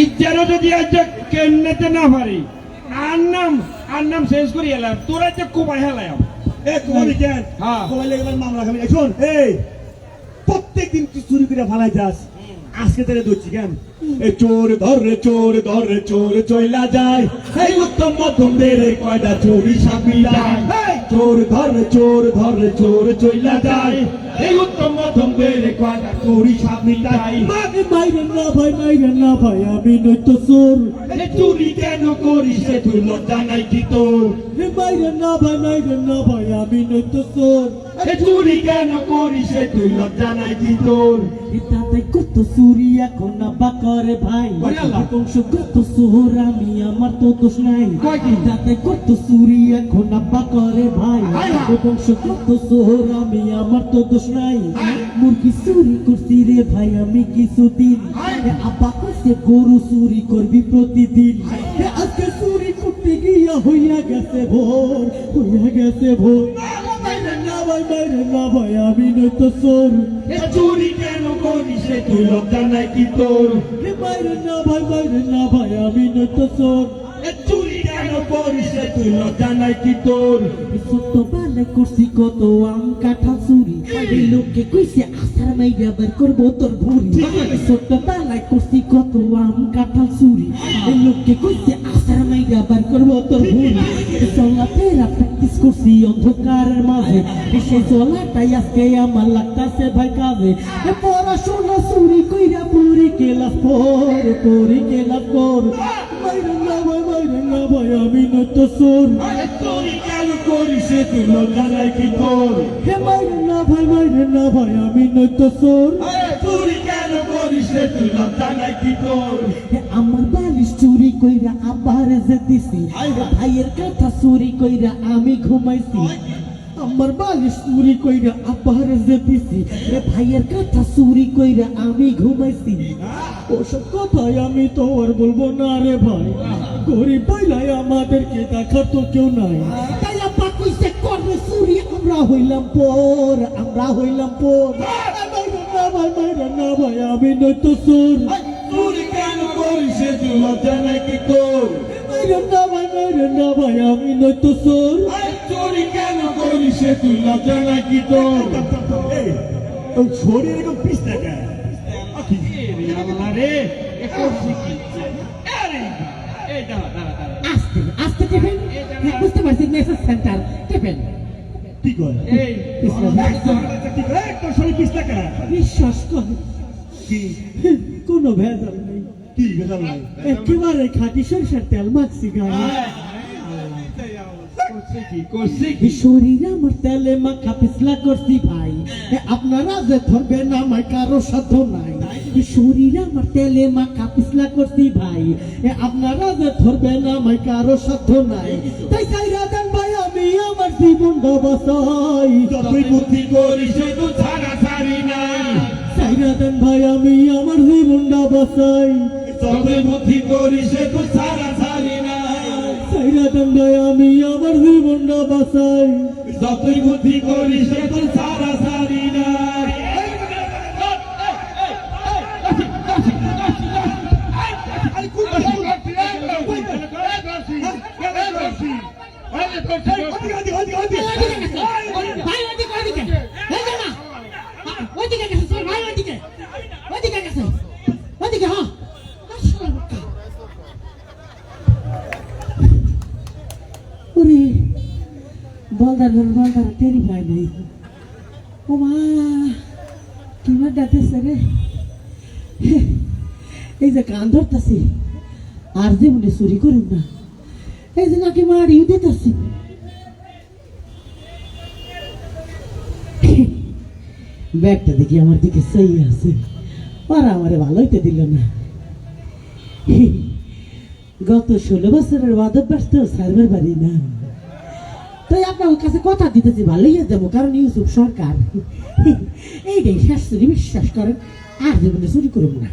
ইজ্জারও যদি আজ কেন্নেতে না পারি। আর নাম? আর নাম শেষ করি এলাম তোরা যে কুমাই হেলাম এ কুমারী কেন? হ্যাঁ। লেগে এবার মামলা খাবি। এই শোন এই প্রত্যেক দিন তুই চুরি করে ফালাই যাস। আজকে ধরছি কেন? এই চোর ধর রে চোর ধর রে চোর চইলা যায়। এই উত্তম মধ্যম রে কয়টা চোরি এই চোর ধর চোর ধর চোর চইলা যায়। এই উত্তম মধ্যম বেড়ে কয়টা চুরি চোরি মিটাই মাকে মাইরেন না ভাই মাইরেন না ভাই আমি নই তো চোর। এ চুরি কেন করিস? রে তুই লজ্জা নাই কি তোর? হে মাইরেন না ভাই মাইরেন না ভাই আমি নই তো চোর। চুরি কেন করিস তুই? লজ্জা নাই কি তোর? তাতে কত চুরি এখন আব্বা করে ভাই। বংশ কত সোহর আমি আমার তো দোষ নাই? তাতে কত চুরি এখন আব্বা করে ভাই। বংশ কত সোহর আমি আমার তো দোষ নাই। মুরগি চুরি করছি রে ভাই আমি কিছুদিন। এ আব্বা কইছে গরু চুরি করবি প্রতিদিন। আজকে চুরি করতে গিয়া হইয়া গেছে ভোর হইয়া গেছে ভোর। ভাই মাইরে না ভাই আমি নয়তো চোর চুরি কেন করিস তুই লজ্জা নাই কি তোর হে মাইরে না ভাই মাইরে না ভাই আমি নয়তো চোর চুরি কেন করিস তুই লজ্জা নাই কি তোর ছোট্ট বেলায় করছি কত আম কাঁঠাল চুরি। লোককে কইছে আসার মাইরা বের করব তোর ভুরি ছোট্ট বেলায় করছি কত আম কাঁঠাল চুরি লোককে কইছে সেই চলাটাই আজকে আমার লাগতাছে ভাই কাজে পড়াশোনা চুরি কইরা পুরি কেলাস পর পুরি কেলাস পর। মাইরে না ভাই মাইরে না ভাই আমি চোর। এ চুরি কেন করিস তুই কি তোর হে ভাই মাইরে না ভাই আমি চোর। এ চুরি কেন করিস তুই লজ্জা নাই কি তোর আমার বালিশ চুরি কইরা আবার যে দিছি ভাইয়ের কথা চুরি কইরা আমি ঘুমাইছি। আমার বালিশ চুরি কইরা আবার যে দিছি এ ভাইয়ের কথা চুরি কইরা আমি ঘুমাইছি। ওসব কথাই আমি তো আর বলব না রে ভাই। গরিব পাইলাই আমাদেরকে দেখার তো কেউ নাই। তাই আপা কইছে করবে চুরি আমরা হইলাম পর আমরা হইলাম পর। না ভাই মাইরে না ভাই আমি নয়তো চোর। এ চুরি কেন করিস রে তুই লজ্জা নাই তোর? না ভাই মাইরে না ভাই আমি নয়তো চোর। এ চুরি কেন রে তুই লজ্জা নাই কি তোর? ওই ছড়ি এরকম পিস দেখা রে আস্তে আস্তে টেপেন। বুঝতে পারছি মেসেজ সেন্টার টেপেন। কি কয় এই কি কয় এই তোর ছড়ি পিস দেখা বিশ্বাস কর। কোনো ভেজাল নেই। কি নাই? একেবারে খাঁটি সরিষার তেল মাখছি গায়ে। করছি কি? করছি কি এই শরীর আমার তেলে মাখা পিছলা করছি ভাই। এ আপনারা যে ধরবেন আমার কারও সাধ্য নাই। এই আমার তেলে মাখা পিছলা করছি ভাই। আপনারা যে ধরবেন আমার কারও সাধ্য নাই। তাই দেন ভাই আমি আমার জীবনটা বাঁচাই যতই বুদ্ধি করিস রে তুই ছাড়া ছাড়ি নাই দেন ভাই আমি আমার যতই বুদ্ধি করিস রে ছাড়া ছাড়ি নাই চাইরা দেন আমি আমার জীবনটা বাঁচাই যতই বুদ্ধি করিস রে তুই ছাড়া ছাড়ি নাই ভাই বলদার বলদার তেরি ভাই নেই। ও মা কি মা ডাকতেছে রে? এই যে কান ধরতেছি, আর জীবনে চুরি করুন না, এই যে নাকি মারিও দিতেছি ব্যাগটা দেখি আমার দিকে সেই আছে ওরা আমারে ভালোইতে দিল না। গত ষোলো বছরের বাদক ব্যস্ত সার্ভার বাড়ি না। তাই আপনার কাছে কথা দিতেছি, ভালোই দেবো, কারণ ইউসুফ সরকার। এইটাই শাশুড়ি বিশ্বাস করেন, আর জীবনে চুরি করব না।